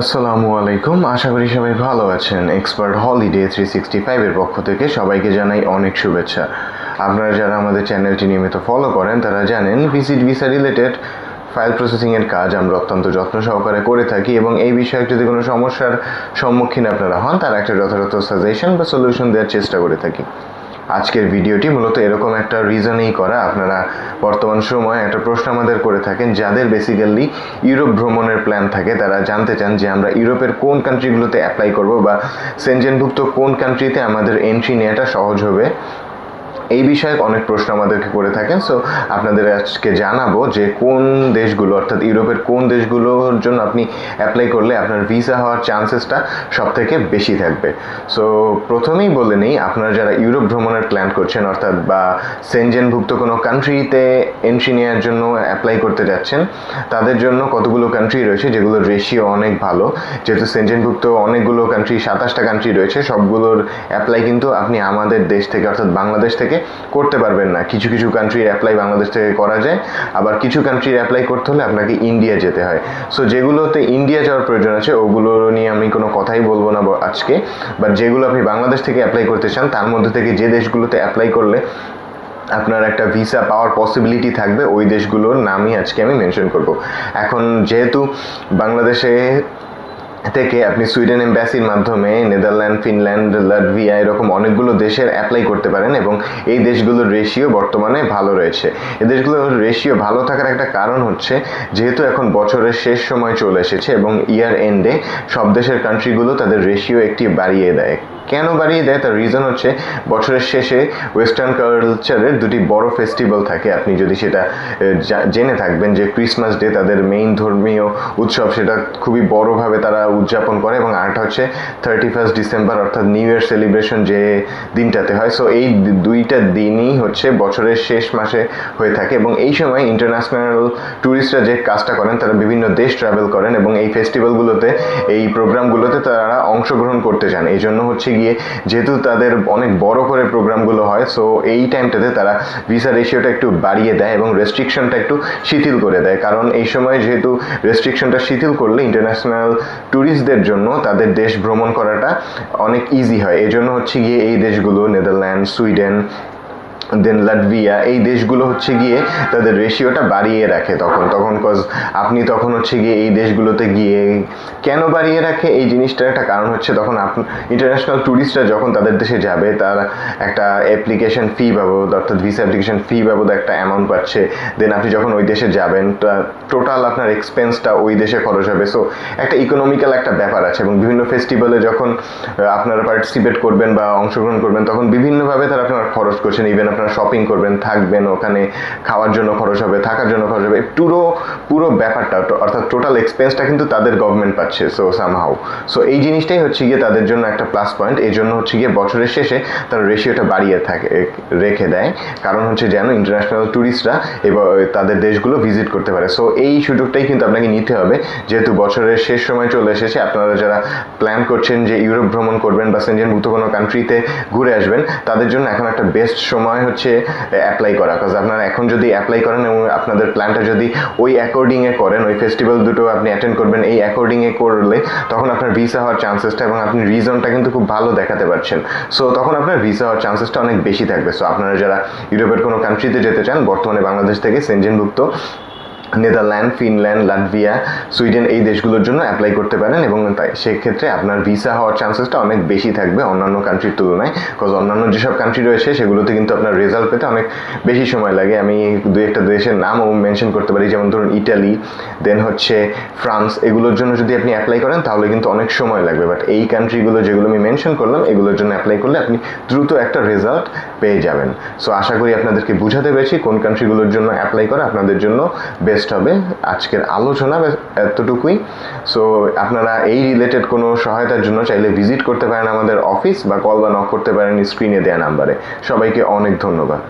আসসালামু আলাইকুম। আশা করি সবাই ভালো আছেন। এক্সপার্ট হলিডে থ্রি সিক্সটি ফাইভের পক্ষ থেকে সবাইকে জানাই অনেক শুভেচ্ছা। আপনারা যারা আমাদের চ্যানেলটি নিয়মিত ফলো করেন, তারা জানেন ভিজিট ভিসা রিলেটেড ফাইল প্রসেসিংয়ের কাজ আমরা অত্যন্ত যত্ন সহকারে করে থাকি এবং এই বিষয়ে যদি কোনো সমস্যার সম্মুখীন আপনারা হন, তার একটা যথাযথ সাজেশন বা সলিউশন দেওয়ার চেষ্টা করে থাকি। আজকের ভিডিওটি মূলত এরকম একটা রিজনেই করা। আপনারা বর্তমান সময়ে একটা প্রশ্ন আমাদের করে থাকেন, যাদের বেসিক্যালি ইউরোপ ভ্রমণের প্ল্যান থাকে, তারা জানতে চান যে আমরা ইউরোপের কোন কান্ট্রিগুলোতে অ্যাপ্লাই করব বা সেনজেনভুক্ত কোন কান্ট্রিতে আমাদের এন্ট্রি নেওয়াটা সহজ হবে। এই বিষয়ে অনেক প্রশ্ন আমাদেরকে করে থাকেন। সো আপনাদের আজকে জানাব যে কোন দেশগুলো, অর্থাৎ ইউরোপের কোন দেশগুলোর জন্য আপনি অ্যাপ্লাই করলে আপনার ভিসা হওয়ার চান্সেসটা সব থেকে বেশি থাকবে। সো প্রথমেই বলে নিই, আপনারা যারা ইউরোপ ভ্রমণের প্ল্যান করছেন, অর্থাৎ বা সেনজেনভুক্ত কোনো কান্ট্রিতে এন্ট্রি নেওয়ার জন্য অ্যাপ্লাই করতে যাচ্ছেন, তাদের জন্য কতগুলো কান্ট্রি রয়েছে যেগুলোর রেশিও অনেক ভালো। যেহেতু সেনজেনভুক্ত অনেকগুলো কান্ট্রি সাতাশটা কান্ট্রি রয়েছে, সবগুলোর অ্যাপ্লাই কিন্তু আপনি আমাদের দেশ থেকে, অর্থাৎ বাংলাদেশ থেকে করতে পারবেন না। কিছু কিছু কান্ট্রির অ্যাপ্লাই বাংলাদেশ থেকে করা যায়, আবার কিছু কান্ট্রির অ্যাপ্লাই করতে হলে আপনাকে ইন্ডিয়া যেতে হয়। সো যেগুলোতে ইন্ডিয়া যাওয়ার প্রয়োজন আছে, ওগুলো নিয়ে আমি কোনো কথাই বলব না আজকে বাট যেগুলো আপনি বাংলাদেশ থেকে অ্যাপ্লাই করতে চান, তার মধ্যে থেকে যে দেশগুলোতে অ্যাপ্লাই করলে আপনার একটা ভিসা পাওয়ার পসিবিলিটি থাকবে, ওই দেশগুলোর নামই আজকে আমি মেনশন করব। এখন যেহেতু বাংলাদেশে থেকে আপনি সুইডেন এম্বাসির মাধ্যমে নেদারল্যান্ড, ফিনল্যান্ড, লাটভিয়া এরকম অনেকগুলো দেশের অ্যাপ্লাই করতে পারেন এবং এই দেশগুলোর রেশিও বর্তমানে ভালো রয়েছে। এই দেশগুলোর রেশিও ভালো থাকার একটা কারণ হচ্ছে, যেহেতু এখন বছরের শেষ সময় চলে এসেছে এবং ইয়ার এন্ডে সব দেশের কান্ট্রিগুলো তাদের রেশিও একটি বাড়িয়ে দেয়। কেন বাড়িয়ে দেয়? তার রিজন হচ্ছে বছরের শেষে ওয়েস্টার্ন কালচারের দুটি বড় ফেস্টিভ্যাল থাকে। আপনি যদি সেটা জেনে থাকবেন যে ক্রিসমাস ডে তাদের মেইন ধর্মীয় উৎসব, সেটা খুবই বড়ভাবে তারা উদযাপন করে এবং আর্ট হচ্ছে থার্টি ফার্স্ট ডিসেম্বর অর্থাৎ নিউ ইয়ার সেলিব্রেশন যে দিনটাতে হয়। সো এই দুইটা দিনই হচ্ছে বছরের শেষ মাসে হয়ে থাকে এবং এই সময় ইন্টারন্যাশনাল ট্যুরিস্টরা যে কাজটা করেন, তারা বিভিন্ন দেশ ট্রাভেল করেন এবং এই ফেস্টিভ্যালগুলোতে এই প্রোগ্রামগুলোতে তারা অংশগ্রহণ করতে চান এই জন্য হচ্ছে গিয়ে যেহেতু তাদের অনেক বড় করে প্রোগ্রামগুলো হয় সো এই টাইমটাতে তারা ভিসা রেশিওটা একটু বাড়িয়ে দেয় এবং রেস্ট্রিকশনটা একটু শিথিল করে দেয়। কারণ এই সময় যেহেতু রেস্ট্রিকশনটা শিথিল করলে ইন্টারন্যাশনাল ট্যুরিস্টদের জন্য তাদের দেশ ভ্রমণ করাটা অনেক ইজি হয়। এজন্য জন্য হচ্ছে গিয়ে এই দেশগুলো নেদারল্যান্ড সুইডেন দেন লাটভিয়া, এই দেশগুলো হচ্ছে গিয়ে তাদের রেশিওটা বাড়িয়ে রাখে তখন। তখন কজ আপনি তখন হচ্ছে গিয়ে এই দেশগুলোতে গিয়ে কেন বাড়িয়ে রাখে? এই জিনিসটার একটা কারণ হচ্ছে তখন ইন্টারন্যাশনাল ট্যুরিস্টরা যখন তাদের দেশে যাবে, তার একটা অ্যাপ্লিকেশন ফি বাবদ, অর্থাৎ ভিসা অ্যাপ্লিকেশন ফি বাবদ একটা অ্যামাউন্ট পাচ্ছে। দেন আপনি যখন ওই দেশে যাবেন টোটাল আপনার এক্সপেন্সটা ওই দেশে খরচ হবে। সো একটা ইকোনমিক্যাল একটা ব্যাপার আছে এবং বিভিন্ন ফেস্টিভ্যালে যখন আপনারা পার্টিসিপেট করবেন বা অংশগ্রহণ করবেন, তখন বিভিন্নভাবে তারা আপনার খরচ করছেন। ইভেন আপনারা শপিং করবেন থাকবেন ওখানে খাওয়ার জন্য খরচ হবে থাকার জন্য খরচ হবে পুরো পুরো ব্যাপারটা অর্থাৎ টোটাল এক্সপেন্সটা কিন্তু তাদের গভর্নমেন্ট পাচ্ছে সো সামহাউ সো এই জিনিসটাই হচ্ছে গিয়ে তাদের জন্য একটা প্লাস পয়েন্ট এই জন্য হচ্ছে গিয়ে বছরের শেষে তারা রেশিওটা বাড়িয়ে থাকে রেখে দেয়। কারণ হচ্ছে যেন ইন্টারন্যাশনাল ট্যুরিস্টরা এবার তাদের দেশগুলো ভিজিট করতে পারে। সো এই সুযোগটাই কিন্তু আপনাকে নিতে হবে। যেহেতু বছরের শেষ সময় চলে এসেছে, আপনারা যারা প্ল্যান করছেন যে ইউরোপ ভ্রমণ করবেন বা সেনজেনভুক্ত কোনো কান্ট্রিতে ঘুরে আসবেন, তাদের জন্য এখন একটা বেস্ট সময় হচ্ছে অ্যাপ্লাই করা। কাজ আপনারা এখন যদি অ্যাপ্লাই করেন এবং আপনাদের প্ল্যানটা যদি ওই অ্যাকর্ডিংয়ে করেন, ওই ফেস্টিভ্যাল দুটো আপনি অ্যাটেন্ড করবেন, এই অ্যাকর্ডিংয়ে করলে তখন আপনার ভিসা হওয়ার চান্সেসটা এবং আপনি রিজনটা কিন্তু খুব ভালো দেখাতে পারছেন। সো তখন আপনার ভিসা হওয়ার চান্সেসটা অনেক বেশি থাকবে। সো আপনারা যারা ইউরোপের কোনো কান্ট্রিতে যেতে চান, বর্তমানে বাংলাদেশ থেকে সেনজেনভুক্ত নেদারল্যান্ড, ফিনল্যান্ড, লাটভিয়া, সুইডেন এই দেশগুলোর জন্য অ্যাপ্লাই করতে পারেন এবং তাই সেক্ষেত্রে আপনার ভিসা হওয়ার চান্সেসটা অনেক বেশি থাকবে অন্যান্য কান্ট্রির তুলনায়। বিকজ অন্যান্য যেসব কান্ট্রি রয়েছে, সেগুলোতে কিন্তু আপনার রেজাল্ট পেতে অনেক বেশি সময় লাগে। আমি দু একটা দেশের নামও মেনশন করতে পারি, যেমন ধরুন ইটালি দেন হচ্ছে ফ্রান্স এগুলোর জন্য যদি আপনি অ্যাপ্লাই করেন, তাহলে কিন্তু অনেক সময় লাগবে। বাট এই কান্ট্রিগুলো যেগুলো আমি মেনশন করলাম, এগুলোর জন্য অ্যাপ্লাই করলে আপনি দ্রুত একটা রেজাল্ট পেয়ে যাবেন। সো আশা করি আপনাদেরকে বুঝাতে পেরেছি কোন কান্ট্রিগুলোর জন্য অ্যাপ্লাই করা আপনাদের জন্য বেস্ট হবে, আজকের আলোচনা এতটুকুই। সো আপনারা এই রিলেটেড কোনো সহায়তার জন্য চাইলে ভিজিট করতে পারেন আমাদের অফিস বা কল বা নক করতে পারেন স্ক্রিনে দেওয়া নাম্বারে সবাইকে অনেক ধন্যবাদ।